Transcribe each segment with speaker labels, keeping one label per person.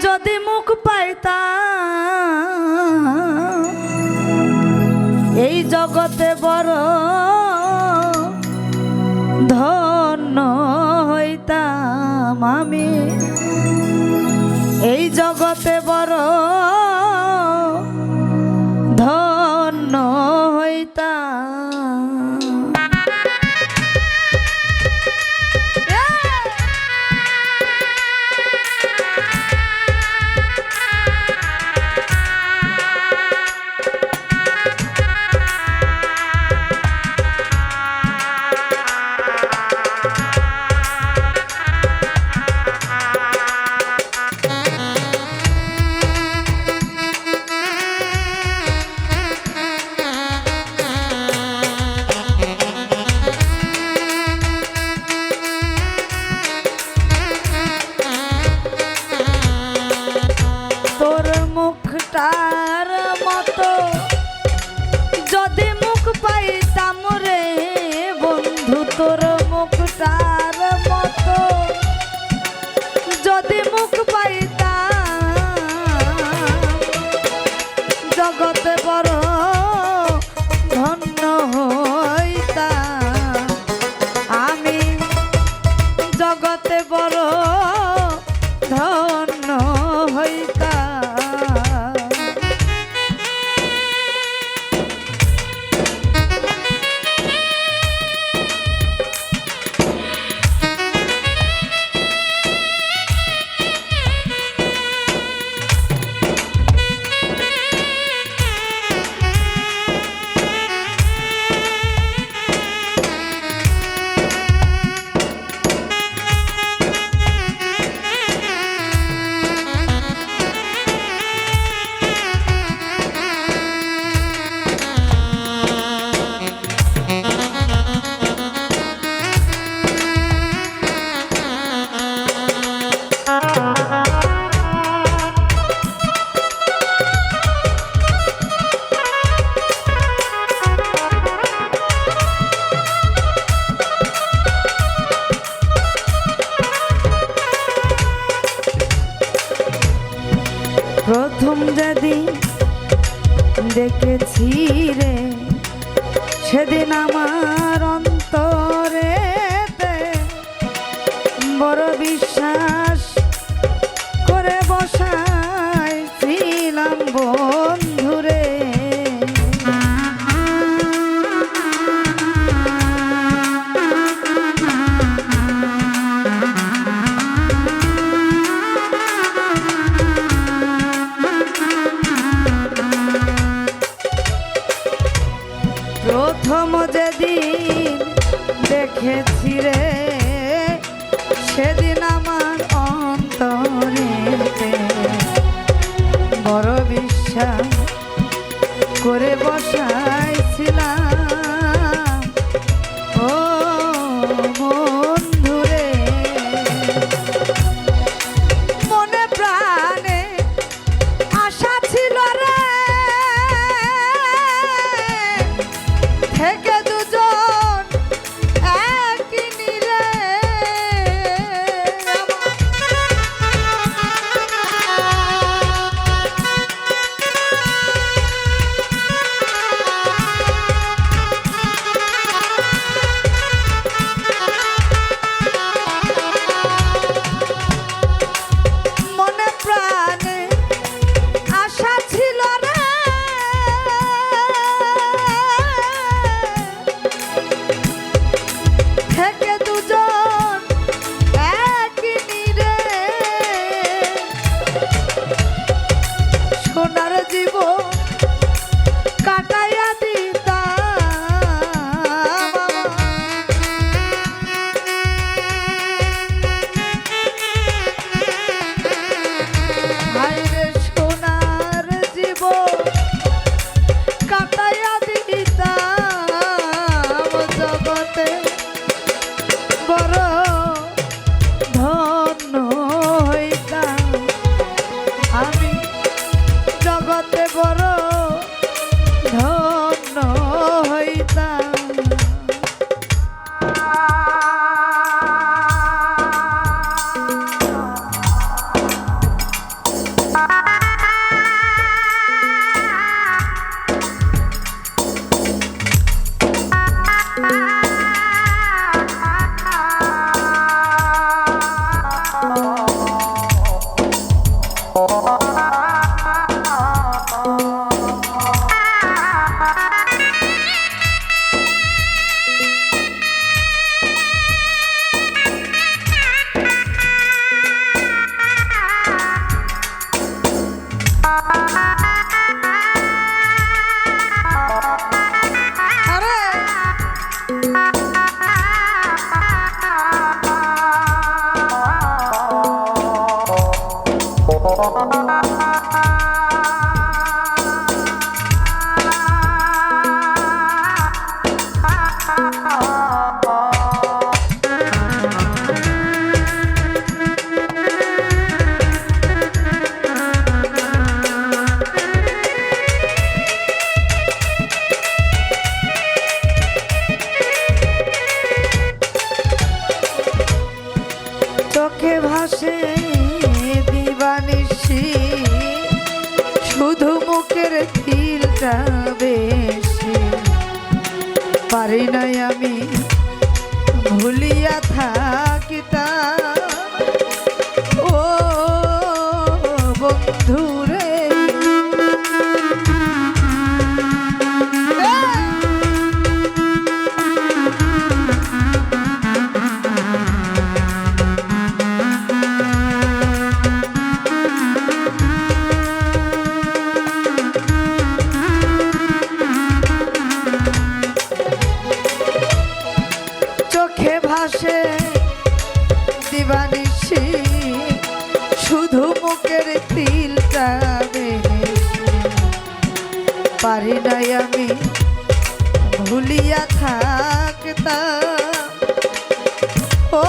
Speaker 1: যদি মুখ পাইতা এই জগতে বড় ধন্য হইতাম আমি। এই জগতে বড় যদি দেখেছি রে সেদিন আমার দেখা পর ধন্য হইতাম আমি জগতে বড় ধন্য হইতাম Bye. Ah, বেশি শুধু মুখের তিলটা বেশি পারি নাই আমি ভুলিয়া থাকতাম। ও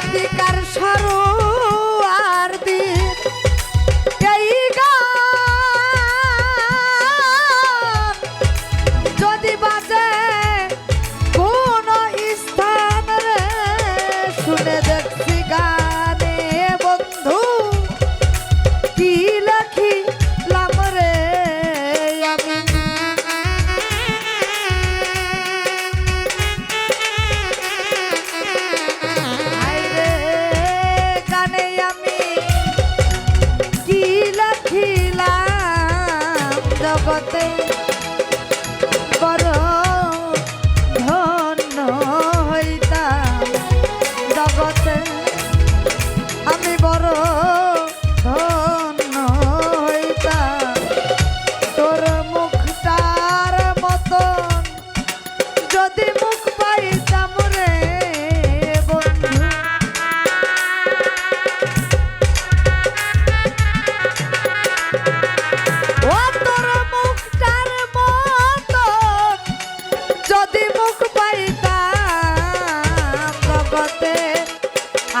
Speaker 1: ও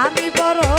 Speaker 1: আমি বড়